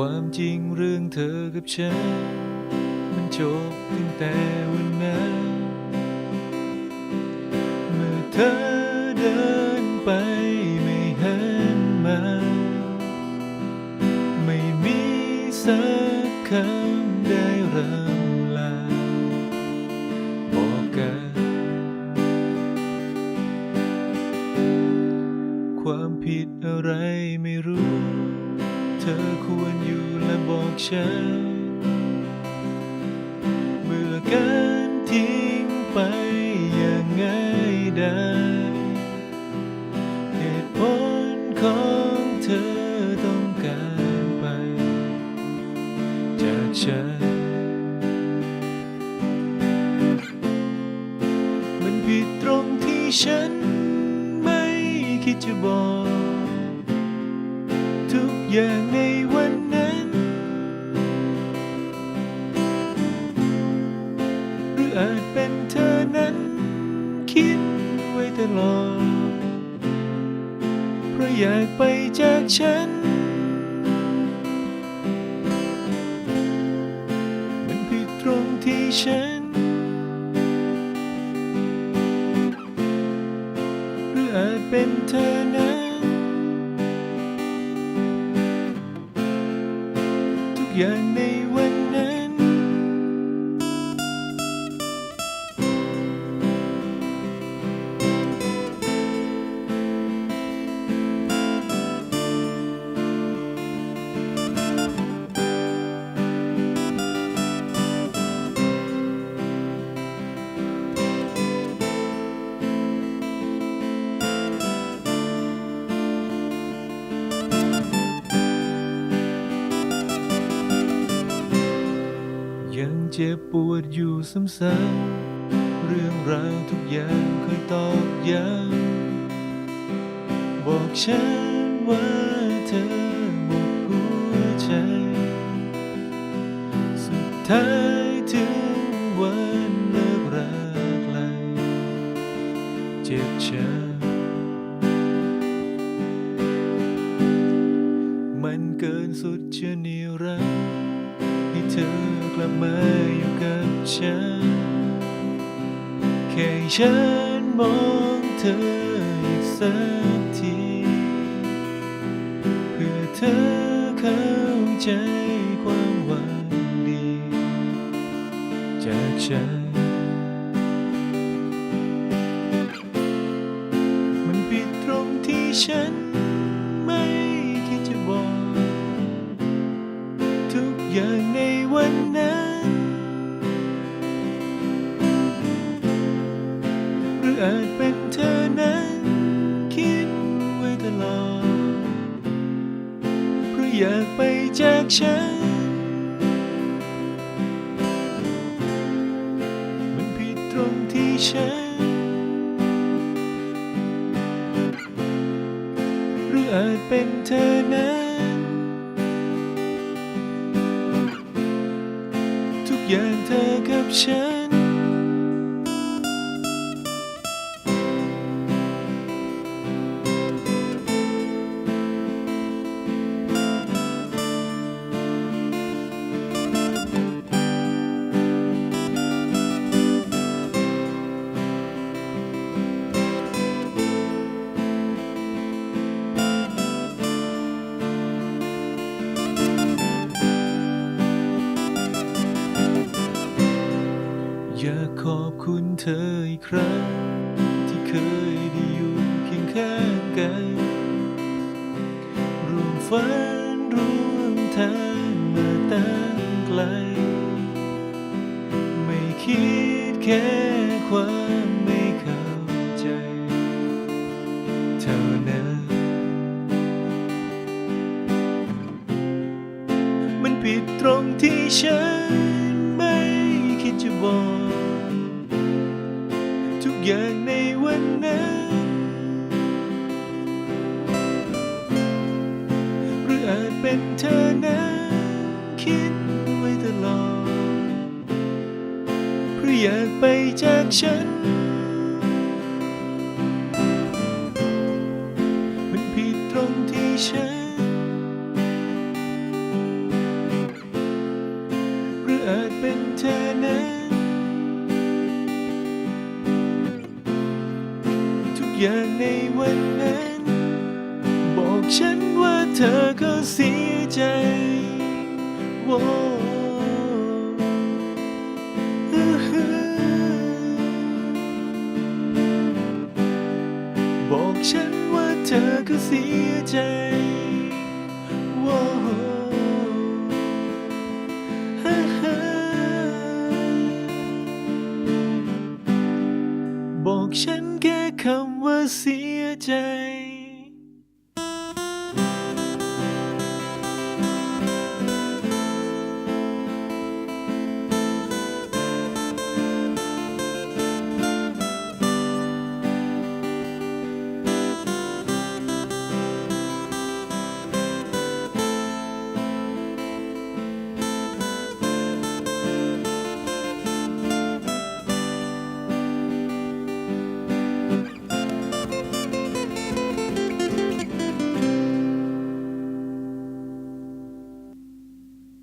ความจริงเรื่องเธอกับฉัน มันจบตั้งแต่วันนั้น เมื่อเธอเดินไปไม่หันมา ไม่มีสักคำได้รำลาบอกกัน ความผิดอะไรไม่รู้ เธอควรอยู่และบอกฉัน เมื่อการทิ้งไปอย่างง่ายได้เหตุผลของเธอต้องการไป จากฉัน มันผิดตรงที่ฉันไม่คิดจะบอก อย่างในวันนั้น หรืออาจเป็นเธอนั้น คิดไว้ตลอด เพราะอยากไปจากฉัน มันผิดตรงที่ฉัน หรืออาจเป็นเธอนั้น ทุก เจ็บปวดอยู่ซ้ำๆเรื่องราวทุกอย่างเคยตอกย้ำบอกฉันว่าเธอหมดหัวใจ สุดท้ายถึงวันเลิกรากลเจ็บช้ำมันเกินสุดจะนิรันดร์ให้เธอ กลับมาอยู่กับฉัน แค่ฉันมองเธออีกสักที เพื่อเธอเข้าใจความหวังดี จากฉัน ในวันนั้น หรืออาจเป็นเธอนั้น คิดไว้ตลอดเพราะอยากไปจากฉัน มันผิดตรงที่ฉัน หรืออาจเป็นเธอนั้น อ ครั้ง ที่เคยได้อยู่เคียงข้างกันร่วมฝันร่วมทางมาตั้งไกล ไม่คิดแค่ความไม่เข้าใจเท่านั้น มันผิดตรงที่ฉันไม่คิดจะบอก คิดไว้ตลอดเพราะอยากไปจากฉัน มันผิดตรงที่ฉัน หรืออาจเป็นเธอนั้น ทุกอย่างในวันนั้น บอกฉันว่าเธอก็เสียใจ บอกฉันว่าเธอก็เสียใจบอกฉันแค่คำว่าเสียใจ